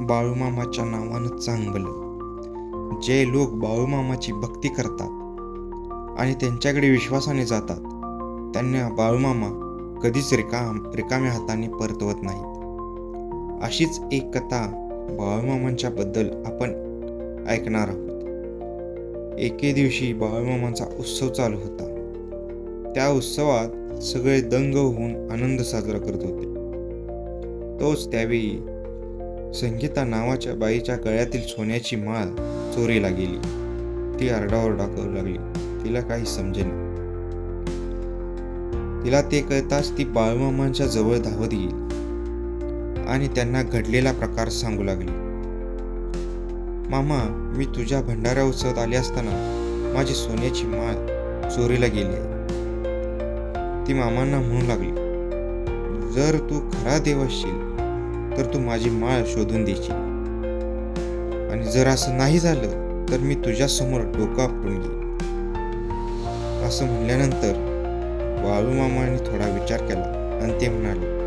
बाळूमामाच्या नावानं चांगलं. जे लोक बाळूमामाची भक्ती करतात आणि त्यांच्याकडे विश्वासाने जातात त्यांना बाळूमामा कधीच रिकाम रिकाम्या हाताने परतवत नाहीत. अशीच एक कथा बाळूमामांच्या बद्दल आपण ऐकणार आहोत. एके दिवशी बाळूमामांचा उत्सव चालू होता. त्या उत्सवात सगळे दंग होऊन आनंद साजरा करत होते. तोच त्यावेळी संगीता नावाच्या बाईच्या गळ्यातील सोन्याची माळ चोरीला गेली. ती आरडाओरडा करू लागली. तिला काही समजेना. तिला ते कळताच ती बाळमामांच्या जवळ धावत येईल आणि त्यांना घडलेला प्रकार सांगू लागली. मामा मी तुझ्या भंडारा उत्सवात आले असताना माझी सोन्याची माळ चोरीला गेली आहे. ती मामांना म्हणू लागली जर तू खरा देव असशील तर तू माझी माळ शोधून देशील. आणि जर असं नाही झालं तर मी तुझ्यासमोर डोकं आपटून घेईन. असं म्हणल्यानंतर बाळूमामाने थोडा विचार केला आणि ते म्हणाले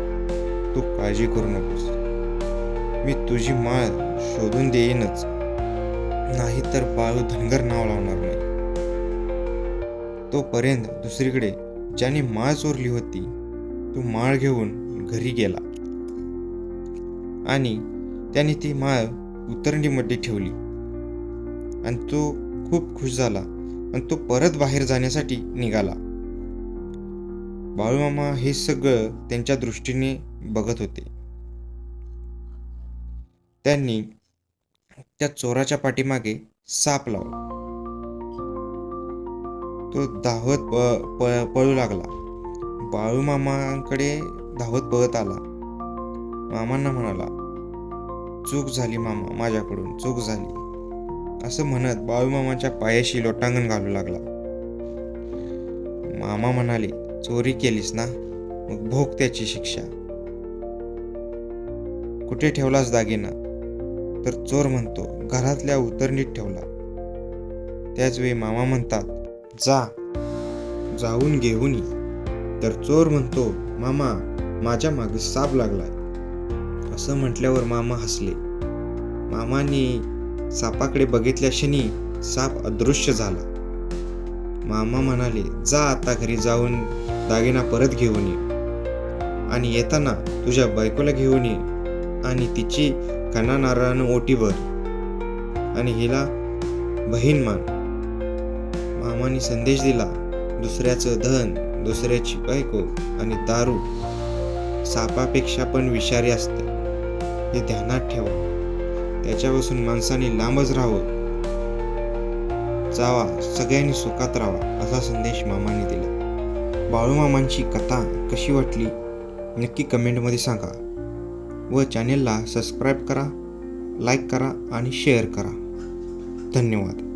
तू काळजी करू नकोस. मी तुझी माळ शोधून देईनच. नाही तर बाळू धनगर नाव लावणार नाही. तोपर्यंत दुसरीकडे ज्याने माळ चोरली होती तो माळ घेऊन घरी गेला. आणि त्याने ती माळ उतरणीमध्ये ठेवली. आणि तो खूप खुश झाला आणि तो परत बाहेर जाण्यासाठी निघाला. बाळूमामा हे सगळं त्यांच्या दृष्टीने बघत होते. त्यांनी त्या चोराच्या पाठीमागे साप लावला. तो धावत पळू लागला. बाळूमामांकडे धावत पळत आला. मामांना म्हणाला चूक झाली मामा माझ्याकडून चूक झाली. असं म्हणत बाळूमामाच्या पायाशी लोटांगण घालू लागला. मामा म्हणाले चोरी केलीस ना? मग भोग त्याची शिक्षा. कुठे ठेवलास दागिना? तर चोर म्हणतो घरातल्या उतरणीत ठेवला. त्याचवेळी मामा म्हणतात जा जाऊन घेऊन ये. तर चोर म्हणतो मामा माझ्या मागे साप लागलाय. असं म्हटल्यावर मामा हसले. मामाने सापाकडे बघितल्या क्षणी साप अदृश्य झाला. मामा म्हणाले जा आता घरी जाऊन दागिना परत घेऊन ये आणि येताना तुझ्या बायकोला घेऊन ये आणि तिची कणा नारळानं ओटी भर आणि हिला बहीण मान. मामाने संदेश दिला दुसऱ्याचं धन दुसऱ्याची बायको आणि दारू सापापेक्षा पण विषारी असते. हे ध्यानात ठेवा. त्याच्यापासून माणसाने लांबच राहावं. जावा सगळ्यांनी सुखात राहावा असा संदेश मामाने दिला. बाळूमामांची कथा कशी वाटली नक्की कमेंटमध्ये सांगा. व चॅनेलला सबस्क्राईब करा लाईक करा आणि शेअर करा. धन्यवाद.